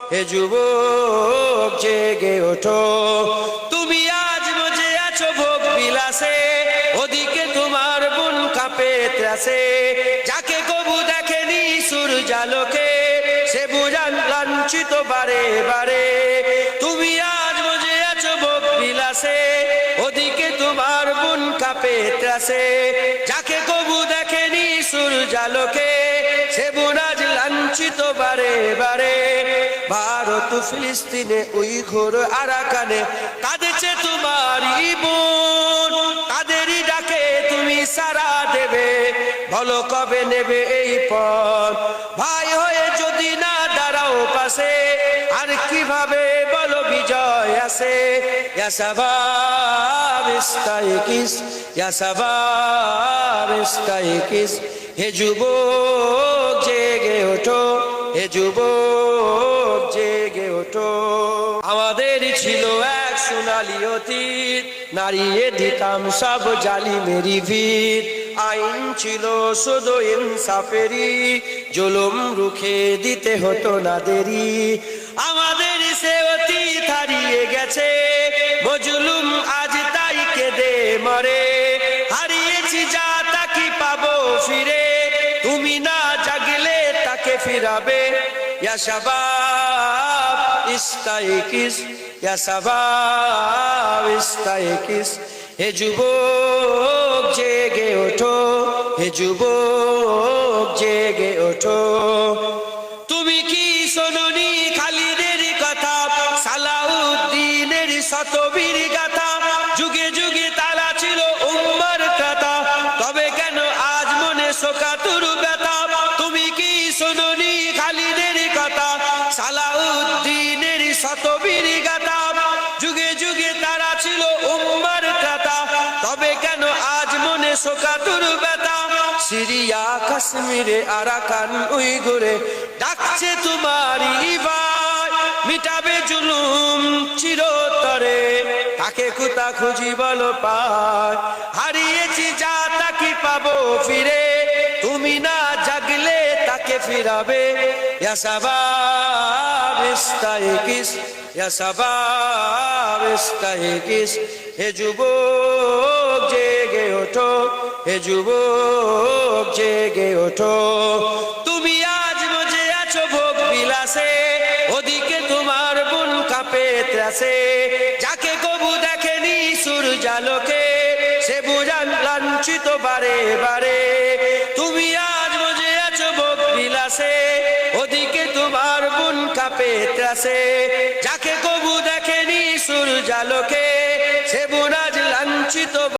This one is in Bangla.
হে যুবক জেগে ওঠো। তুমি আজ মজে আছো ভোগ বিলাসে, ওদিকে তোমার বোন কাঁপে ত্রাসে। যাকে কবু দেখেনি সূর্যালোকে, সে বুঝান লাঞ্ছিত বারে বারে। তুমি আজ মজে আছো ভোগ বিলাসে, ওদিকে তোমার বোন কাঁপে ত্রাসে। যাকে কবু দেখেনি সূর্যালোকে, সে বুনাজ লাঞ্ছিত বারে বারে। ভারত ফিলিস্তিনে ওই ঘোর আরাকানে কাঁদেছে তোমার বোন তাদেরই ডাকে তুমি সারা দেবে, বলো কবে নেবে এই পথ? ভাই হয়ে যদি না দাঁড়াও পাশে, আর কীভাবে বলো বিজয় আসে? ইয়াসাবাব ইস্তাইকিস ইয়াসাবাব ইস্তাইকিস হে যুবক, জেগে ওঠো। হে যুবক জেগে ওঠো। আমাদের ছিল এক সোনালি অতীত দিতাম সব জালি মেরি ভিত। আইন ছিল শুধু ইনসাফেরি জুলুম রুখে দিতে হতো না দেরি। আমাদের সে অতীত হারিয়ে গেছে মজলুম আজ তাই কেঁদে মরে। হারিয়েছি যা তাকি পাবো ফিরে? তাকে ফিরাবে। হে জেগে ওঠো, হে যুবক, জেগে ওঠো। তুমি কি শোনি খালিদের কথা? সালাউদ্দিনের শতবীর গাথা। সিরিয়া, কাশ্মীরে, আরাকান, উইগুরে, ডাকছে তোমারই মিটাবে জুলুম চিরতরে, তাকে কুতা খুঁজি বলো পায়। হারিয়েছি যা তাকে পাবো ফিরে? তুমি না জাগলে, তাকে ফিরাবে। হে যুবক হে যুবক জেগে ওঠো। তুমি আজ মজে আছো ভোগ বিলাসে, ওদিকে তোমার বোন কাঁপে ত্রাসে। যাকে কবু দেখেনি সূর্যালোকে সে বুঝান লাঞ্ছিত বারে বারে। তুমি আজ মজে আছো ভোগ বিলাসে, ওদিকে তোমার বোন কাঁপে ত্রাসে। যাকে কবু দেখেনি সূর্যালোকে সে বুনাজ লাঞ্ছিত